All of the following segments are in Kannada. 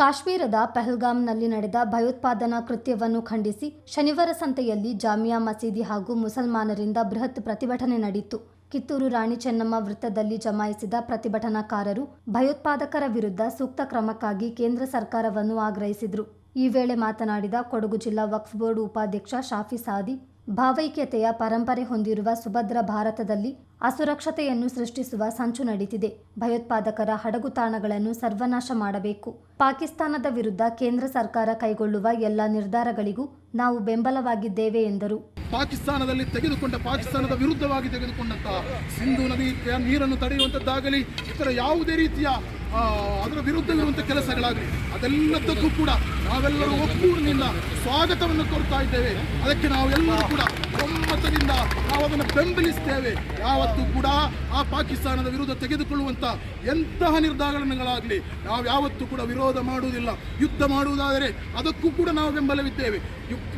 ಕಾಶ್ಮೀರದ ಪೆಹಲ್ಗಾಮ್ನಲ್ಲಿ ನಡೆದ ಭಯೋತ್ಪಾದನಾ ಕೃತ್ಯವನ್ನು ಖಂಡಿಸಿ ಶನಿವಾರ ಸಂತೆಯಲ್ಲಿ ಜಾಮಿಯಾ ಮಸೀದಿ ಹಾಗೂ ಮುಸಲ್ಮಾನರಿಂದ ಬೃಹತ್ ಪ್ರತಿಭಟನೆ ನಡೆಯಿತು. ಕಿತ್ತೂರು ರಾಣಿ ಚೆನ್ನಮ್ಮ ವೃತ್ತದಲ್ಲಿ ಜಮಾಯಿಸಿದ ಪ್ರತಿಭಟನಾಕಾರರು ಭಯೋತ್ಪಾದಕರ ವಿರುದ್ಧ ಸೂಕ್ತ ಕ್ರಮಕ್ಕಾಗಿ ಕೇಂದ್ರ ಸರ್ಕಾರವನ್ನು ಆಗ್ರಹಿಸಿದರು. ಈ ವೇಳೆ ಮಾತನಾಡಿದ ಕೊಡಗು ಜಿಲ್ಲಾ ವಕ್ಫ್ ಬೋರ್ಡ್ ಉಪಾಧ್ಯಕ್ಷ ಶಾಫಿ ಸಾದಿ ಭಾವೈಕ್ಯತೆಯ ಪರಂಪರೆ ಹೊಂದಿರುವ ಸುಭದ್ರ ಭಾರತದಲ್ಲಿ ಅಸುರಕ್ಷತೆಯನ್ನು ಸೃಷ್ಟಿಸುವ ಸಂಚು ನಡೀತಿದೆ. ಭಯೋತ್ಪಾದಕರ ಹಡಗು ತಾಣಗಳನ್ನು ಸರ್ವನಾಶ ಮಾಡಬೇಕು. ಪಾಕಿಸ್ತಾನದ ವಿರುದ್ಧ ಕೇಂದ್ರ ಸರ್ಕಾರ ಕೈಗೊಳ್ಳುವ ಎಲ್ಲ ನಿರ್ಧಾರಗಳಿಗೂ ನಾವು ಬೆಂಬಲವಾಗಿದ್ದೇವೆ ಎಂದರು. ಪಾಕಿಸ್ತಾನದಲ್ಲಿ ತೆಗೆದುಕೊಂಡ, ಪಾಕಿಸ್ತಾನದ ವಿರುದ್ಧವಾಗಿ ತೆಗೆದುಕೊಂಡಂತಹ ಸಿಂಧು ನದಿ ನೀರನ್ನು ತಡೆಯುವಂಥದ್ದಾಗಲಿ ಇತರ ಯಾವುದೇ ರೀತಿಯ ಅದರ ವಿರುದ್ಧವಿರುವಂಥ ಕೆಲಸಗಳಾಗಲಿ, ಅದೆಲ್ಲದಕ್ಕೂ ಕೂಡ ನಾವೆಲ್ಲರೂ ಒಕ್ಕೂರಿನಿಂದ ಸ್ವಾಗತವನ್ನು ಕೋರ್ತಾ ಇದ್ದೇವೆ. ಅದಕ್ಕೆ ನಾವೆಲ್ಲರೂ ಕೂಡ ಒಮ್ಮತದಿಂದ ನಾವು ಅದನ್ನು ಬೆಂಬಲಿಸ್ತೇವೆ. ಯಾವತ್ತೂ ಕೂಡ ಆ ಪಾಕಿಸ್ತಾನದ ವಿರುದ್ಧ ತೆಗೆದುಕೊಳ್ಳುವಂಥ ಎಂತಹ ನಿರ್ಧಾರಗಳಾಗಲಿ, ನಾವು ಯಾವತ್ತೂ ಕೂಡ ವಿರೋಧ ಮಾಡುವುದಿಲ್ಲ. ಯುದ್ಧ ಮಾಡುವುದಾದರೆ ಅದಕ್ಕೂ ಕೂಡ ನಾವು ಬೆಂಬಲವಿದ್ದೇವೆ.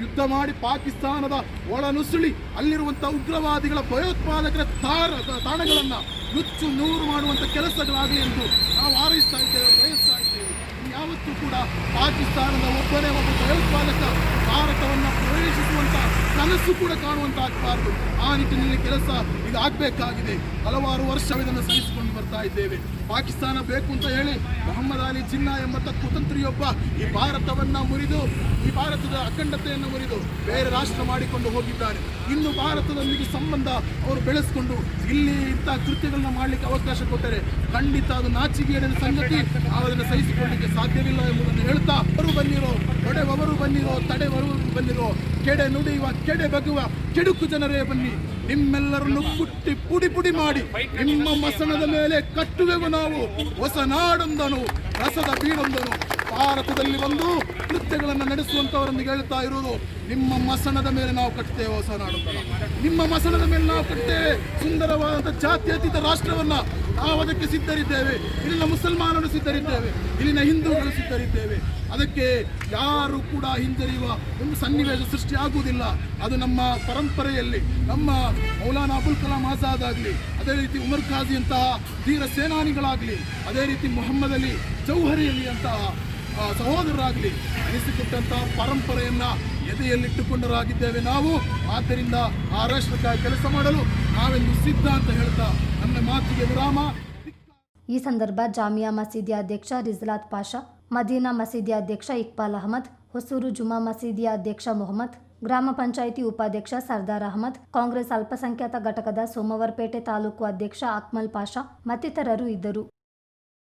ಯುದ್ಧ ಮಾಡಿ ಪಾಕಿಸ್ತಾನದ ಒಳನುಸುಳಿ ಅಲ್ಲಿರುವಂಥ ಉಗ್ರವಾದಿಗಳ ಭಯೋತ್ಪಾದಕರ ತಾರ, ತಾಣಗಳನ್ನು ನುಚ್ಚು ನೂರು ಮಾಡುವಂಥ ಕೆಲಸಗಳಾಗಲಿ ಎಂದು ನಾವು ಹಾರೈಸ್ತಾ ಇದ್ದೇವೆ, ಬಯಸ್ತಾ ಇದ್ದೇವೆ. ಯಾವತ್ತೂ ಕೂಡ ಪಾಕಿಸ್ತಾನದ ಒಬ್ಬನೇ ಒಬ್ಬ ಭಯೋತ್ಪಾದಕ ಭಾರತವನ್ನು ಪ್ರವೇಶಿಸುವಂಥ ಕನಸು ಕೂಡ ಕಾಣುವಂತಾಗಬಾರದು ಆ ನಿಟ್ಟಿನಲ್ಲಿ ಕೆಲಸ ಇದಾಗಬೇಕಾಗಿದೆ ಹಲವಾರು ವರ್ಷ ಇದನ್ನು ಸಹಿಸಿಕೊಂಡು ಬರ್ತಾ ಇದ್ದೇವೆ. ಪಾಕಿಸ್ತಾನ ಬೇಕು ಅಂತ ಹೇಳಿ ಮೊಹಮ್ಮದ್ ಅಲಿ ಜಿನ್ನಾ ಎಂಬ ಕುತಂತ್ರಿಯೊಬ್ಬ ಈ ಭಾರತವನ್ನ ಮುರಿದು, ಈ ಭಾರತದ ಅಖಂಡತೆಯನ್ನು ಮುರಿದು ಬೇರೆ ರಾಷ್ಟ್ರ ಮಾಡಿಕೊಂಡು ಹೋಗಿದ್ದಾರೆ. ಇನ್ನು ಭಾರತದೊಂದಿಗೆ ಸಂಬಂಧ ಅವರು ಬೆಳೆಸಿಕೊಂಡು ಇಲ್ಲಿ ಇಂಥ ಕೃತ್ಯಗಳನ್ನ ಮಾಡಲಿಕ್ಕೆ ಅವಕಾಶ ಕೊಟ್ಟರೆ ಖಂಡಿತ ಅದು ನಾಚಿಕೆಯಡಿನ ಸಂಗತಿ. ಅದನ್ನು ಸಹಿಸಿಕೊಳ್ಳಲಿಕ್ಕೆ ಸಾಧ್ಯವಿಲ್ಲ ಎಂಬುದನ್ನು ಹೇಳ್ತಾ ಅವರು ಬನ್ನಿರೋ, ತೊಡೆವವರು ಬಂದಿರೋ ತಡೆವರು ಬನ್ನಿರೋ ಕೆಡೆ ನುಡಿಯುವ, ಕೆಡೆ ಬಗುವ ಕೆಡುಕು ಜನರೇ ಬನ್ನಿ. ನಿಮ್ಮೆಲ್ಲರನ್ನು ಕುಟ್ಟಿ ಪುಡಿ ಪುಡಿ ಮಾಡಿ, ನಿಮ್ಮ ಮಸಣದ ಮೇಲೆ ಕಟ್ಟುವೆವು ನಾವು. ಹೊಸ ನಾಡೊಂದನು, ರಸದ ಬೀಡೊಂದನು ಭಾರತದಲ್ಲಿ ಬಂದು ಕೃತ್ಯಗಳನ್ನು ನಡೆಸುವಂತವರನ್ನು ಹೇಳ್ತಾ ಇರುವುದು, ನಿಮ್ಮ ಮಸಣದ ಮೇಲೆ ನಾವು ಕಟ್ತೇವೆ ಹೊಸ ನಾಡೊಂದನ ನಿಮ್ಮ ಮಸಣದ ಮೇಲೆ ನಾವು ಕಟ್ತೇವೆ. ಸುಂದರವಾದಂಥ ಜಾತ್ಯತೀತ ರಾಷ್ಟ್ರವನ್ನ ನಾವು ಅದಕ್ಕೆ ಸಿದ್ಧರಿದ್ದೇವೆ. ಇಲ್ಲಿನ ಮುಸಲ್ಮಾನರು ಸಿದ್ಧರಿದ್ದೇವೆ. ಇಲ್ಲಿನ ಹಿಂದೂಗಳು ಸಿದ್ಧರಿದ್ದೇವೆ. ಅದಕ್ಕೆ ಯಾರು ಕೂಡ ಹಿಂಜರಿಯುವ ಒಂದು ಸನ್ನಿವೇಶ ಸೃಷ್ಟಿಯಾಗುವುದಿಲ್ಲ ಅದು ನಮ್ಮ ಪರಂಪರೆಯಲ್ಲಿ, ನಮ್ಮ ಮೌಲಾನಾ ಅಬುಲ್ ಕಲಾಂ ಆಜಾದ್ ಆಗಲಿ, ಅದೇ ರೀತಿ ಉಮರ್ ಖಾಜಿ ಅಂತಹ ಧೀರ ಸೇನಾನಿಗಳಾಗಲಿ, ಅದೇ ರೀತಿ ಮೊಹಮ್ಮದ್ ಅಲಿ ಚೌಹರಿ ಅಲಿ ಅಂತಹ ಸಹೋದರರಾಗಲಿ, ಅನಿಸಿಕೊಟ್ಟಂತಹ ಪರಂಪರೆಯನ್ನ ಎದೆಯಲ್ಲಿಟ್ಟುಕೊಂಡರಾಗಿದ್ದೇವೆ ನಾವು. ಆದ್ದರಿಂದ ಆ ರಾಷ್ಟ್ರಕ್ಕಾಗಿ ಕೆಲಸ ಮಾಡಲು ನಾವೆಂದು ಸಿದ್ಧ ಅಂತ ಹೇಳ್ತಾ ನನ್ನ ಮಾತಿಗೆ ವಿರಾಮ. ಈ ಸಂದರ್ಭ ಜಾಮಿಯಾ ಮಸೀದಿ ಅಧ್ಯಕ್ಷ ರಿಜ್ಲಾತ್ ಪಾಷಾ, ಮದೀನಾ ಮಸೀದಿ ಅಧ್ಯಕ್ಷ ಇಕ್ಬಾಲ್ ಅಹಮದ್, ಹೊಸೂರು ಜುಮಾ ಮಸೀದಿಯ ಅಧ್ಯಕ್ಷ ಮೊಹಮ್ಮದ್, ಗ್ರಾಮ ಪಂಚಾಯಿತಿ ಉಪಾಧ್ಯಕ್ಷ ಸರ್ದಾರ್ ಅಹಮದ್, ಕಾಂಗ್ರೆಸ್ ಅಲ್ಪಸಂಖ್ಯಾತ ಘಟಕದ ಸೋಮವಾರಪೇಟೆ ತಾಲೂಕು ಅಧ್ಯಕ್ಷ ಅಕ್ಮಲ್ ಪಾಷಾ ಮತ್ತಿತರರು ಇದ್ದರು.